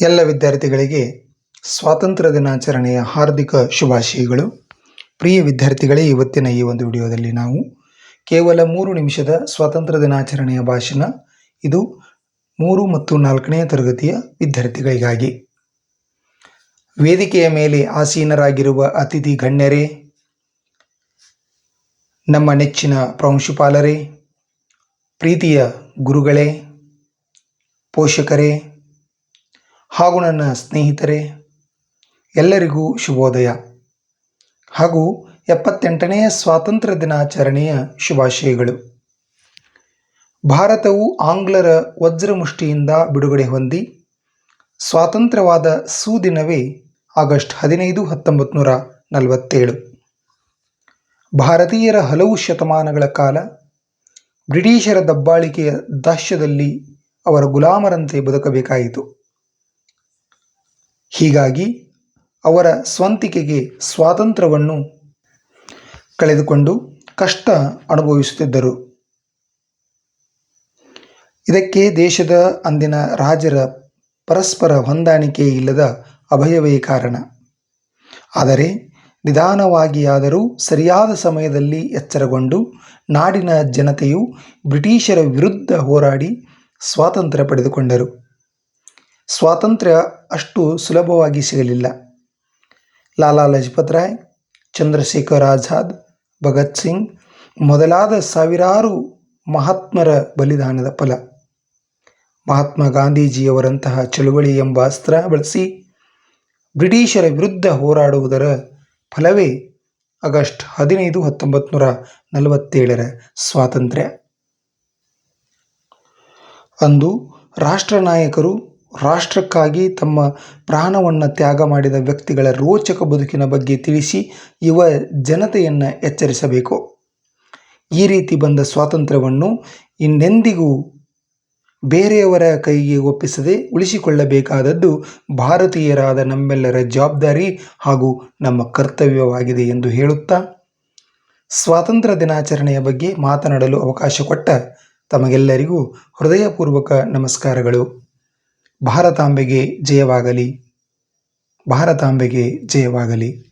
ಎಲ್ಲ ವಿದ್ಯಾರ್ಥಿಗಳಿಗೆ ಸ್ವಾತಂತ್ರ್ಯ ದಿನಾಚರಣೆಯ ಹಾರ್ದಿಕ ಶುಭಾಶಯಗಳು. ಪ್ರಿಯ ವಿದ್ಯಾರ್ಥಿಗಳೇ, ಇವತ್ತಿನ ಈ ಒಂದು ವಿಡಿಯೋದಲ್ಲಿ ನಾವು ಕೇವಲ ಮೂರು ನಿಮಿಷದ ಸ್ವಾತಂತ್ರ್ಯ ದಿನಾಚರಣೆಯ ಭಾಷಣ, ಇದು ಮೂರು ಮತ್ತು ನಾಲ್ಕನೇ ತರಗತಿಯ ವಿದ್ಯಾರ್ಥಿಗಳಿಗಾಗಿ. ವೇದಿಕೆಯ ಮೇಲೆ ಆಸೀನರಾಗಿರುವ ಅತಿಥಿ ಗಣ್ಯರೇ, ನಮ್ಮ ನೆಚ್ಚಿನ ಪ್ರಾಂಶುಪಾಲರೇ, ಪ್ರೀತಿಯ ಗುರುಗಳೇ, ಪೋಷಕರೇ ಹಾಗೂ ನನ್ನ ಸ್ನೇಹಿತರೆ, ಎಲ್ಲರಿಗೂ ಶುಭೋದಯ. ಹಾಗೂ ಎಪ್ಪತ್ತೆಂಟನೆಯ ಸ್ವಾತಂತ್ರ್ಯ ದಿನಾಚರಣೆಯ ಶುಭಾಶಯಗಳು. ಭಾರತವು ಆಂಗ್ಲರ ವಜ್ರಮುಷ್ಟಿಯಿಂದ ಬಿಡುಗಡೆ ಹೊಂದಿ, ಸ್ವಾತಂತ್ರ್ಯವಾದ ಸುದಿನವೇ ಆಗಸ್ಟ್ ಹದಿನೈದು ಹತ್ತೊಂಬತ್ತು ನೂರ ನಲವತ್ತೇಳು. ಭಾರತೀಯರ ಹಲವು ಶತಮಾನಗಳ ಕಾಲ, ಬ್ರಿಟಿಷರ ದಬ್ಬಾಳಿಕೆಯ ದಾಶ್ಯದಲ್ಲಿ ಅವರ ಗುಲಾಮರಂತೆ ಬದುಕಬೇಕಾಯಿತು. ಹೀಗಾಗಿ ಅವರ ಸ್ವಂತಿಕೆಗೆ ಸ್ವಾತಂತ್ರ್ಯವನ್ನು ಕಳೆದುಕೊಂಡು ಕಷ್ಟ ಅನುಭವಿಸುತ್ತಿದ್ದರು. ಇದಕ್ಕೆ ದೇಶದ ಅಂದಿನ ರಾಜರ ಪರಸ್ಪರ ಹೊಂದಾಣಿಕೆ ಇಲ್ಲದ ಅಭಯವೇ ಕಾರಣ. ಆದರೆ ನಿಧಾನವಾಗಿಯಾದರೂ ಸರಿಯಾದ ಸಮಯದಲ್ಲಿ ಎಚ್ಚರಗೊಂಡು ನಾಡಿನ ಜನತೆಯು ಬ್ರಿಟಿಷರ ವಿರುದ್ಧ ಹೋರಾಡಿ ಸ್ವಾತಂತ್ರ್ಯ ಪಡೆದುಕೊಂಡರು. ಸ್ವಾತಂತ್ರ್ಯ ಅಷ್ಟು ಸುಲಭವಾಗಿ ಸಿಗಲಿಲ್ಲ. ಲಾಲಾ ಲಜಪತ್ ರಾಯ್, ಚಂದ್ರಶೇಖರ್ ಆಜಾದ್, ಭಗತ್ ಸಿಂಗ್ ಮೊದಲಾದ ಸಾವಿರಾರು ಮಹಾತ್ಮರ ಬಲಿದಾನದ ಫಲ. ಮಹಾತ್ಮ ಗಾಂಧೀಜಿಯವರಂತಹ ಚಳುವಳಿ ಎಂಬ ಅಸ್ತ್ರ ಬಳಸಿ ಬ್ರಿಟಿಷರ ವಿರುದ್ಧ ಹೋರಾಡುವುದರ ಫಲವೇ ಆಗಸ್ಟ್ ಹದಿನೈದು ಹತ್ತೊಂಬತ್ತು ನೂರ ನಲವತ್ತೇಳರ ಸ್ವಾತಂತ್ರ್ಯ. ಅಂದು ರಾಷ್ಟ್ರ ನಾಯಕರು ರಾಷ್ಟ್ರಕ್ಕಾಗಿ ತಮ್ಮ ಪ್ರಾಣವನ್ನು ತ್ಯಾಗ ಮಾಡಿದ ವ್ಯಕ್ತಿಗಳ ರೋಚಕ ಬದುಕಿನ ಬಗ್ಗೆ ತಿಳಿಸಿ ಯುವ ಜನತೆಯನ್ನು ಎಚ್ಚರಿಸಬೇಕು. ಈ ರೀತಿ ಬಂದ ಸ್ವಾತಂತ್ರ್ಯವನ್ನು ಇನ್ನೆಂದಿಗೂ ಬೇರೆಯವರ ಕೈಗೆ ಒಪ್ಪಿಸದೆ ಉಳಿಸಿಕೊಳ್ಳಬೇಕಾದದ್ದು ಭಾರತೀಯರಾದ ನಮ್ಮೆಲ್ಲರ ಜವಾಬ್ದಾರಿ ಹಾಗೂ ನಮ್ಮ ಕರ್ತವ್ಯವಾಗಿದೆ ಎಂದು ಹೇಳುತ್ತಾ, ಸ್ವಾತಂತ್ರ್ಯ ದಿನಾಚರಣೆಯ ಬಗ್ಗೆ ಮಾತನಾಡಲು ಅವಕಾಶ ಕೊಟ್ಟ ತಮಗೆಲ್ಲರಿಗೂ ಹೃದಯಪೂರ್ವಕ ನಮಸ್ಕಾರಗಳು. ಭಾರತಾಂಬೆಗೆ ಜಯವಾಗಲಿ. ಭಾರತಾಂಬೆಗೆ ಜಯವಾಗಲಿ.